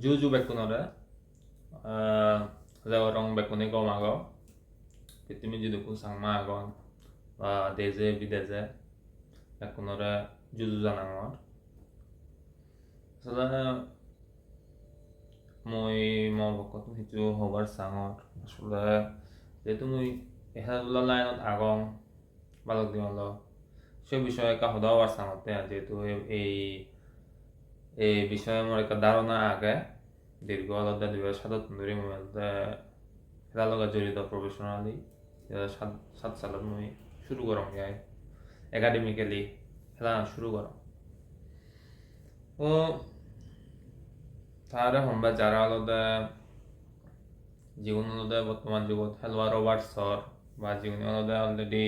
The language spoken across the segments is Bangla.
juju bekunore jawarong bekuni gomago pitimi jidukun sangma agon ba deje bideze bekunore juju janangor আসলে মই মবকত সিটো হবার চাঙৰ আসলে যেহেতু মই খেলাধুলা লাইনত আগং বালক দিমল সে বিষয়ে একটা হদাও আর চাঙতে যেহেতু এই এই বিষয়ে মোৰ একটা ধাৰণা আগে। দীর্ঘ আলাদা দুই হাজার সাতাত ধরে লগত জড়িত প্রফেশনালি দুই হাজার সাত সাত সালত মই শুরু করম গাই একাডেমিক্যালি খেলা শুরু করম ও তাৰে সম্বাদ যারা আলাদা জীবন আলাদা বর্তমান যুগত খেলোয়াড় ওভার্সর বা জীবনী আলাদা অলরেডি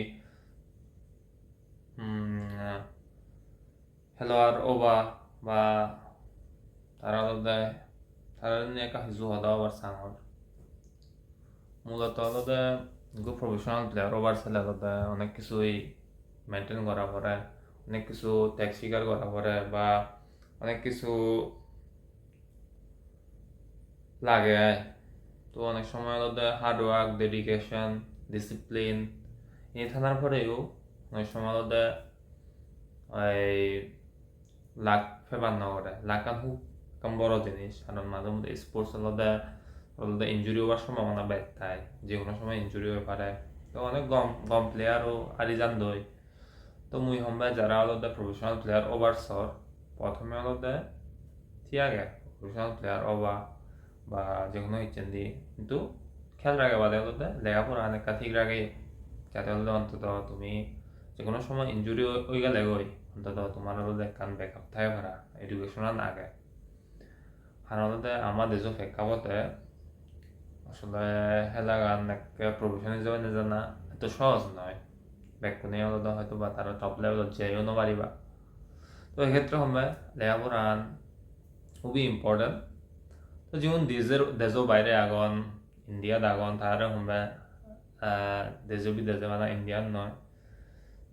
খেলোয়াড় ওবা বা তারা আলাদা তারা একটা হিজু হদা ওভার সাঙর মূলত আলাদা গো প্রফেশনাল প্লেয়ার ওভার ছেলে আলাদা অনেক কিছুই মেনটেন করা পড়ে অনেক কিছু ত্যাগ স্বীকার করা পড়ে বা অনেক কিছু লাগে তো অনেক সময় আলাদা হার্ডওয়ার্ক ডেডিকেশন ডিসিপ্লিন এই থানার পরেও অনেক সময় আলাদা এই লাখ ফেবার না করে লাখান খুব কম বড় জিনিস। কারণ মাঝে মধ্যে স্পোর্টস আলাদা আলাদা ইঞ্জুরি হওয়ার সম্ভাবনা ব্যাগ থাকে যে কোনো সময় ইঞ্জুরি হয়ে পারে। তো অনেক গম গম প্লেয়ারও আরি জান দই। তো মুই সম্বায় যারা আলাদা প্রফেশনাল প্লেয়ার ওভারসর প্রথমে আলাদা থিয়াগে প্রফেশনাল প্লেয়ার ওভার বা যে কোনো ইচ্ছেন দিয়ে কিন্তু খেয়াল রাখে বাদে হতে লেখাপড়া অনেকটা ঠিক রাখে। যাতে হলে অন্তত তুমি যে কোনো সময় ইঞ্জুরি হয়ে গেলে গই অন্তত তোমার হলে কান ব্যাকআপ থাকে ভাড়া এডুকেশনাল নাগে সাধারণতে আমার দেশও প্রেক্ষাপটে আসলে খেলা গান প্রফেশন হিসেবে নেজানা এত সহজ নয় ব্যাকুনে আলাদা হয়তো বা তারা টপ লেভেলত যাইও নপারিবা তো এক্ষেত্রে সময় লেখাপড়া খুবই ইম্পর্টেন্ট তো যেমন দেশের দেশও বাইরে আগন ইন্ডিয়াত আগন তাহারে সময় দেশ মানে ইন্ডিয়ান নয়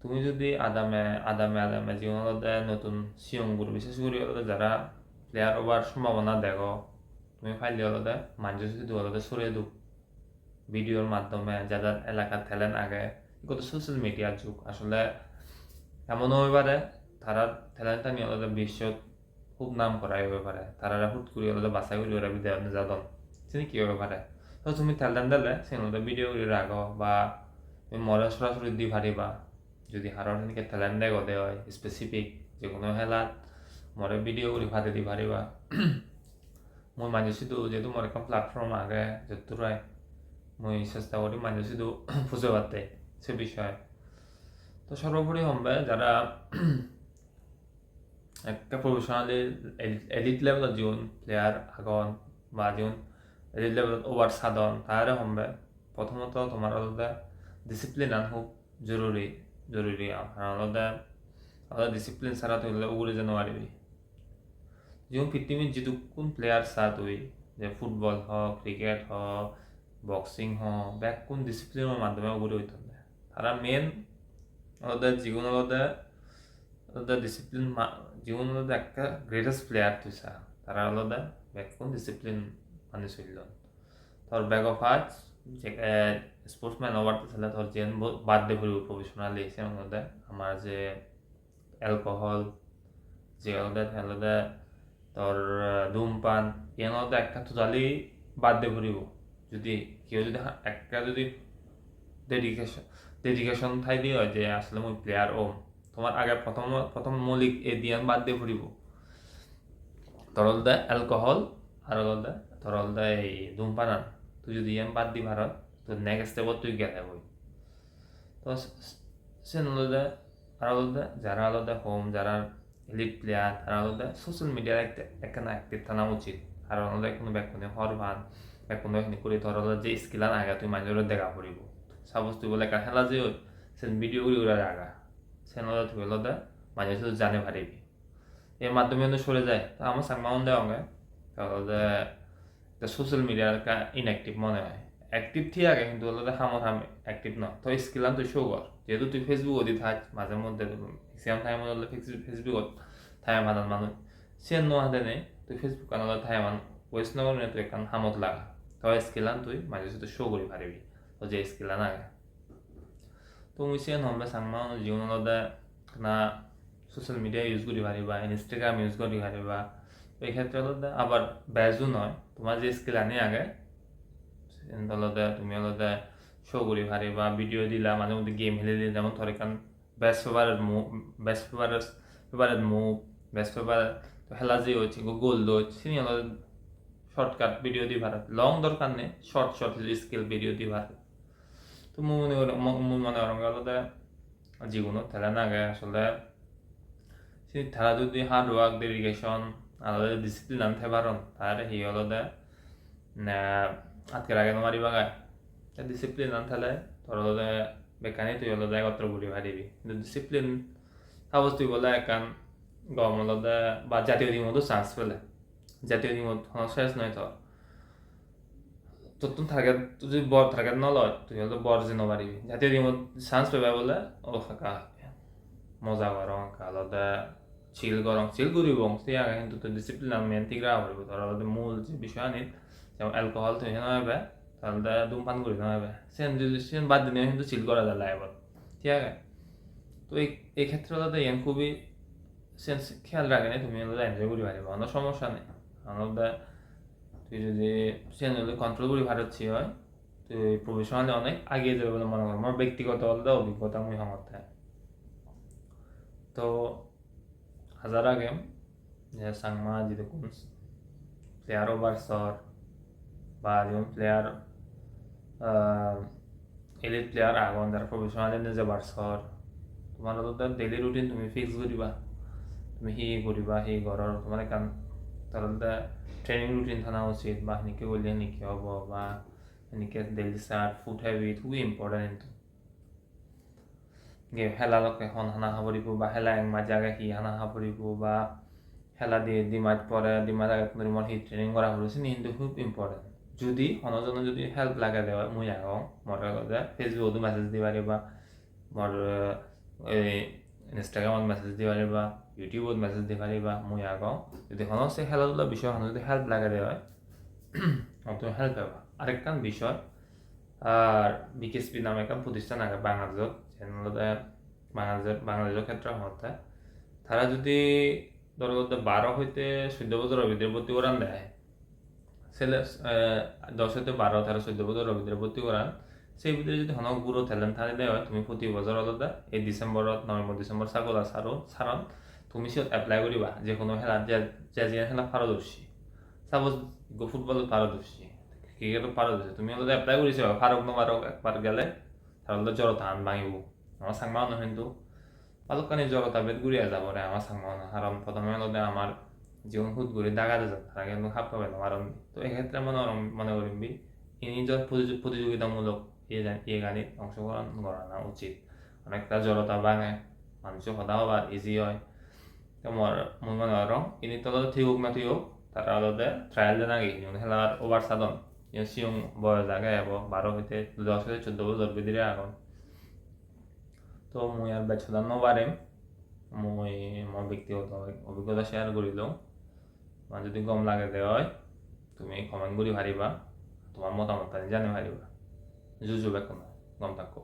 তুমি যদি আদামে আদামে আদামে জীবনত নতুন সিয়ংগুর বিশেষ করে হলে যারা প্লেয়ার ওভার সম্ভাবনা দেখো। তুমি ফাইলে হলে মানুষ যদি হলে সরিয়ে দু ভিডিওর মাধ্যমে যাদের এলাকার ট্যালেন্ট আগে। কত সোশ্যাল মিডিয়ার যুগ। আসলে এমনও হয়ে পারে, তারা ট্যালেন্টটা নিয়ে হলে বিশ্বত খুব নাম করাই হয়ে পারে। তারা হুট করে হলে বাছাই করে ওরা বিদ্যা যাদন চিনি কি হয়ে পারে? তো তুমি ট্যালেন্ট দিলে সেগুলো ভিডিও করে রাখো বা তুমি মরে সরাসরি দি পারিবা যদি হাৰৰ সেনেকৈ ট্যালেণ্ট দেখ দে হয় স্পেচিফিক যিকোনো খেলাত ভিডিঅ' কৰি ভাতে দি পাৰিবা মই মানিছিলোঁ যিহেতু মোৰ এখন প্ল্যাটফর্ম আগে যতটুকুই মই চেষ্টা করি মানিছিলোঁ খুঁজে পাতে সে বিষয়ে তো সর্বোপরি হবে যারা একটা প্রফেশনালি এলিট লেভেলত যিন প্লেয়ার আগন বা যিন এলিট লেভেলত ওভার সাধন তাহারে হবে প্রথমত তোমার আলাদা ডিসিপ্লিন আন খুব জরুরি জরুরি আর আলাদা আলাদা ডিসিপ্লিন ছাড়া তুই উড়ে যেতে পারবি যেমন পৃথিবীর যেটুকুন প্লেয়ার চা তুই যে ফুটবল হওক ক্রিকেট হওক বক্সিং হওক, বা কোন ডিসিপ্লিনের মাধ্যমে উড়ে হইতে তারা মেন আলাদা জীবন আলাদা আলাদা ডিসিপ্লিন জীবন আলাদা একটা গ্রেটেস্ট প্লেয়ার তুই চা তারা আলাদা ব্যাকুন ডিসিপ্লিন মানে চলিল তোর ব্যাগ অফ আর্টস স্পোর্টসম্যান ওভারতে চালে তোর যেন বাদ দে ফুৰিব প্ৰফেশ্যনালি সেমতে আমাৰ যে এলকহল যে আলাদা আলাদা তোর ধূমপান এর মধ্যে একটা টোটালি বাদ দিয়ে ফুরিব যদি কেউ যদি একটা যদি ডেডিকেশন ডেডিকেশন ঠাই দিয়ে হয় যে আসলে মই প্লেয়ার ও তোমার আগে প্রথম প্রথম মৌলিক এ দিয়ান বাদ দিয়ে ফুরিব তরল দে অ্যালকোহল আর হল দে তরল দে এই ধূমপান তুই যদি ইয়ান বাদ দি ভারত তো নেক্সট স্টেপত তুই গেলে বই তো সে নলদে আর হলদে যারা আলাদা হোম যারা এলিট প্লেয়ার আলাদা সোশ্যাল মিডিয়ার একটা একখানা অ্যাক্টিভ থাকা উচিত আলাদা কোনো ব্যাকুনে হরবান ব্যাকুনে এখানে করে ধর যে স্কিলান আগে তুই মানুষের দেখা পড়িব সাপোজ তুই বলে একটা খেলা যে সে ভিডিও করে ওরা আগা সে নদা তুই আলাদা মানুষ জানে পারিবি এর মাধ্যমে সরে যায় তো আমার সাংবাদন দেওয়া তাহলে একটা সোশ্যাল মিডিয়ার একটা ইনঅ্যাক্টিভ মনে হয় অ্যাক্টিভ ঠিক আগে কিন্তু আলাদা হামর হাম অ্যাক্টিভ ন তো স্কিলান তুই শো কর যেহেতু তুই ফেসবুক দি থাক, মাঝে মধ্যে ম্যাক্সিমাম টাইম হলে ফেসবুকত থাই মানুষ মানুষ। সে ন হাতে নেই, তুই ফেসবুক আনালে থাই মানুষ। ভয়েস নগরে তুই এখন হামত লাগা। তবে স্কিলান তুই, মাঝে সাথে শো করি পারিবি। তো যে স্কিলান আগে। তো মুই সিয়ান হমবে সাংমা জীবনতে না সোশ্যাল মিডিয়া ইউজ করি পারিবা ইনষ্টাগ্রাম ইউজ করি পারিবা। এই ক্ষেত্রে হলতে আবার বেজও নয়। তোমার যে স্কিল আনি আগে হলতে তুমি হলতে শো করি পারিবা ভিডিও দিলা মাঝে মধ্যে গেম খেলে দিলে যেমন ধর এখান best favourite move best favourite favourite move best favourite খেলা যে হচ্ছে গোল দোচ সিনি হলো শর্টকাট ভিডিও দি ভারত। লং দরকার নেই শর্ট শর্ট স্কিল ভিডিও দি ভারত। তো মু মনে করি, মু মনে করেন আলাদা জীবনত থেলা নাগে আসলে সে তারা যদি হার্ড ওয়ার্ক ডেডিকেশন আলাদা ডিসিপ্লিন আনতে পারেন তাহলে হি আলাদা আজকে আগে মারি বাগায় ডিসিপ্লিন আনতে তোর আলাদা বেকানি তুই আলাদা একত্র ঘুরি ভারিবি কিন্তু ডিসিপ্লিন সাপোজ তুই বলে একান গম আলাদা বা জাতীয় টিমতো চান্স পেলে। জাতীয় টিমত শেষ নয় তোর তোর তো টার্গেট তুই যদি বড় টার্গেট নলয় তুই হয়তো বড় যে নবারিবি জাতীয় টিমত চান্স পেবা বলে, ও ফাঁকা মজা করং আলাদা চিল করং চিল করিব তুই আগে কিন্তু তোর ডিসিপ্লিন আমি মেনটি গ্রা করিব তোর আলাদা মূল যে বিষয় আনি যেমন অ্যালকোহল তুই হেন তাহলে ধূমপান করি না হবে সেন যদি সেন বাদ দিনে কিন্তু চিল করা যায় লাইভত ঠিক আছে? তো এই এই ক্ষেত্রে আলাদা ইয়ান খুবই সেন্স খেয়াল রাখে না তুমি এনজয় করি পারিবা কোনো সমস্যা নেই। আলাদা তুই যদি চ্যানেলে কন্ট্রোল করি ভারতছি হয় তুই প্রফেশনালি অনেক আগে যাবে বলে মনে করো। আমার ব্যক্তিগত আলাদা অভিজ্ঞতা মুই সমর্থে তো হাজার আগে যে সাংমা যেরকম প্লেয়ার ওভারসর বা যেমন প্লেয়ার এলিট প্লেয়ার আগন যারা প্রফেশনালি নিজে বারসর তোমার ডেইলি রুটিন তুমি ফিক্স করিবা তুমি সি কৰিবা, সেই ঘৰৰ তোমাৰ কাম। তাতে ট্ৰেইনিং ৰুটিন থকা উচিত বা সেনেকৈ কৰিলে সেনেকৈ হ'ব বা সেনেকৈ ডেইলি চাৰ্ট ফুড হেবিট খুবেই ইম্পৰ্টেণ্ট কিন্তু খেলালক এখন খানা খাব দিব বা খেলা মাজে আগে সি খানা খাব দিব বা খেলা দি ডিমাত পৰে ডিমাত আগে ৰুমত সি ট্ৰেইনিং কৰা কৰিছে কিন্তু খুব ইম্পৰ্টেণ্ট যদি সনজনে যদি হেল্প লাগে দেওয়া মই আহোঁ মোৰ ফেচবুকতো মেছেজ দিব পাৰিবা, মোৰ এই ইনষ্টাগ্ৰামত মেছেজ দিব পাৰিবা ইউটিউবত মেছেজ দিব পাৰিবা, মই আগাওঁ যদি সনসে খেলাধুলা বিষয় হন যদি হেল্প লাগে দেওয়া তুমি হেল্প পাবা। আরেকটা বিষয় আর বিকেএসপি নামে একটা প্রতিষ্ঠান আগে বাংলাদেশত যেনতে বাংলাদেশ বাংলাদেশের ক্ষেত্রে হতে তারা যদি ধরো বারো হইতে চোদ্দ বছর ভিতরে ভর্তি করান দেয় ছেলে দশ হইতে বারো, তেরো চোদ্দ বছর ভিতরে ভর্তি সেই ভিতরে যদি হনক গুরু ঠেলেন তাহলে দেওয়া তুমি প্রতি বছর আলাদা এই ডিসেম্বরত নভেম্বর ডিসেম্বর ছাগল সারো সারণ তুমি সিহঁত এপ্লাই কৰিবা যে কোনো খেলাত যে যে যিয়ে খেলা পাৰদৰ্শী। চাপ'জ ফুটবলত পাৰদৰ্শী, ক্ৰিকেটত পাৰদৰ্শী, তুমি অলপ এপ্লাই কৰিছা ফাৰক নমাৰক একবাৰ গেলে তাহলে জড়তা আন ভাঙিব। আমার সাংমা মানুহ কিন্তু পালকানি জড়তা বেদ ঘুরিয়ে যাব রে আমার সাংমা মানুহ কারণ প্রথমে হলে আমার জীবন হুট ঘুরে দাগা যায় তারা কিন্তু খাপ পাবে না কারণ তো এক্ষেত্রে মনে মনে করিবি নিজের প্রতিযোগিতামূলক ইয়ে ইয়ে গাড়িত অংশগ্রহণ করা উচিত। অনেকটা জড়তা ভাঙে মানুষের কথা হবার ইজি হয়। তোমার মই মনে করো ইনি তো ঠিক হোক না ঠিক হোক তারা আলাদা ট্রায়াল দেন আগে খেলার ওভার সাধন। সিয়ং বয়স আগে যাব বারো হইতে দশ হইতে চোদ্দ বছর ভিতরে আগুন তো মই আর বেচদান নবারিম মই মোৰ ব্যক্তিগত অভিজ্ঞতা শ্বেয়াৰ কৰিলোঁ যদি গম লাগে দে হয় তুমি কমেন্ট কৰি পাৰিবা তোমাৰ মতামত জানি পাৰিবা জুজু বেকো নাই গম থাকো